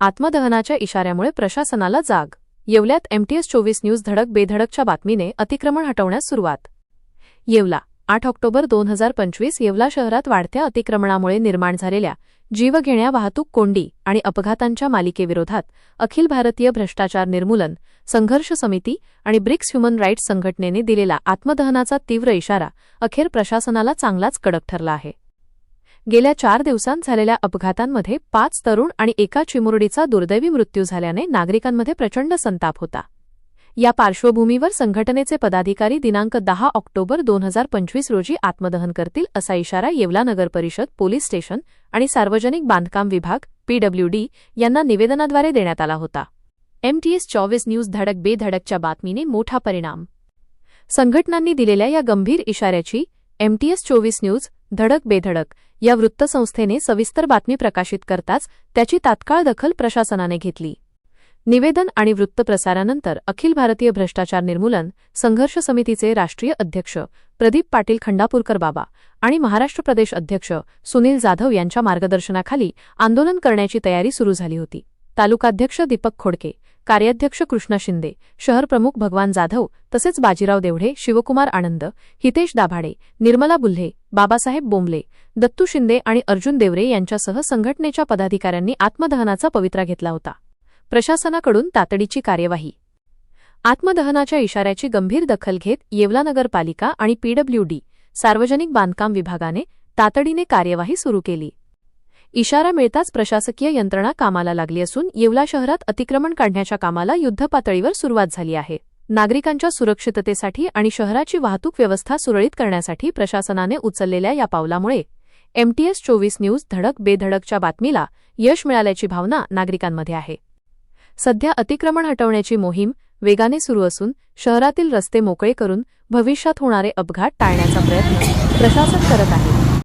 आत्मदहनाच्या इशाऱ्यामुळे प्रशासनाला जाग. येवल्यात एमटीएस चोवीस न्यूज धडक बेधडकच्या बातमीने अतिक्रमण हटवण्यास सुरुवात. येवला आठ ऑक्टोबर दोन हजार पंचवीस येवला शहरात वाढत्या अतिक्रमणामुळे निर्माण झालेल्या जीवघेण्या वाहतूक कोंडी आणि अपघातांच्या मालिकेविरोधात अखिल भारतीय भ्रष्टाचार निर्मूलन संघर्ष समिती आणि ब्रिक्स ह्युमन राईट्स संघटनेने दिलेला आत्मदहनाचा तीव्र इशारा अखेर प्रशासनाला चांगलाच कडक ठरला आहे. गेल्या चार दिवसांत झालेल्या अपघातांमध्ये पाच तरुण आणि एका चिमुरडीचा दुर्दैवी मृत्यू झाल्याने नागरिकांमध्ये प्रचंड संताप होता. या पार्श्वभूमीवर संघटनेचे पदाधिकारी दिनांक दहा ऑक्टोबर दोन हजार पंचवीस रोजी आत्मदहन करतील असा इशारा येवला नगर परिषद पोलीस स्टेशन आणि सार्वजनिक बांधकाम विभाग पीडब्ल्यूडी यांना निवेदनाद्वारे देण्यात आला होता. एमटीएस चोवीस न्यूज धडक बेधडकच्या बातमीने मोठा परिणाम. संघटनांनी दिलेल्या या गंभीर इशाऱ्याची एमटीएस चोवीस न्यूज धडक बेधडक या वृत्तसंस्थेने सविस्तर बातमी प्रकाशित करताच त्याची तात्काळ दखल प्रशासनाने घेतली. निवेदन आणि वृत्तप्रसारानंतर अखिल भारतीय भ्रष्टाचार निर्मूलन संघर्ष समितीचे राष्ट्रीय अध्यक्ष प्रदीप पाटील खंडापूरकर बाबा आणि महाराष्ट्र प्रदेश अध्यक्ष सुनील जाधव यांच्या मार्गदर्शनाखाली आंदोलन करण्याची तयारी सुरू झाली होती. तालुकाध्यक्ष दीपक खोडके कार्याध्यक्ष कृष्णा शिंदे शहर प्रमुख भगवान जाधव तसेच बाजीराव देवढे शिवकुमार आनंद हितेश दाभाडे निर्मला बुल्हे बाबासाहेब बोंबले दत्तू शिंदे आणि अर्जुन देवरे यांच्यासह संघटनेच्या पदाधिकाऱ्यांनी आत्मदहनाचा पवित्रा घेतला होता. प्रशासनाकडून तातडीची कार्यवाही. आत्मदहनाच्या इशाऱ्याची गंभीर दखल घेत येवला नगरपालिका आणि पीडब्ल्यूडी सार्वजनिक बांधकाम विभागाने तातडीने कार्यवाही सुरू केली. इशारा मिळताच प्रशासकीय यंत्रणा कामाला लागली असून येवला शहरात अतिक्रमण काढण्याच्या कामाला युद्धपातळीवर सुरुवात झाली आहे. नागरिकांच्या सुरक्षिततेसाठी आणि शहराची वाहतूक व्यवस्था सुरळीत करण्यासाठी प्रशासनाने उचललेल्या या पावलामुळे एमटीएस चोवीस न्यूज धडक बेधडकच्या बातमीला यश मिळाल्याची भावना नागरिकांमध्ये आहे. सध्या अतिक्रमण हटवण्याची मोहीम वेगाने सुरू असून शहरातील रस्ते मोकळे करून भविष्यात होणारे अपघात टाळण्याचा प्रयत्न प्रशासन करत आहे.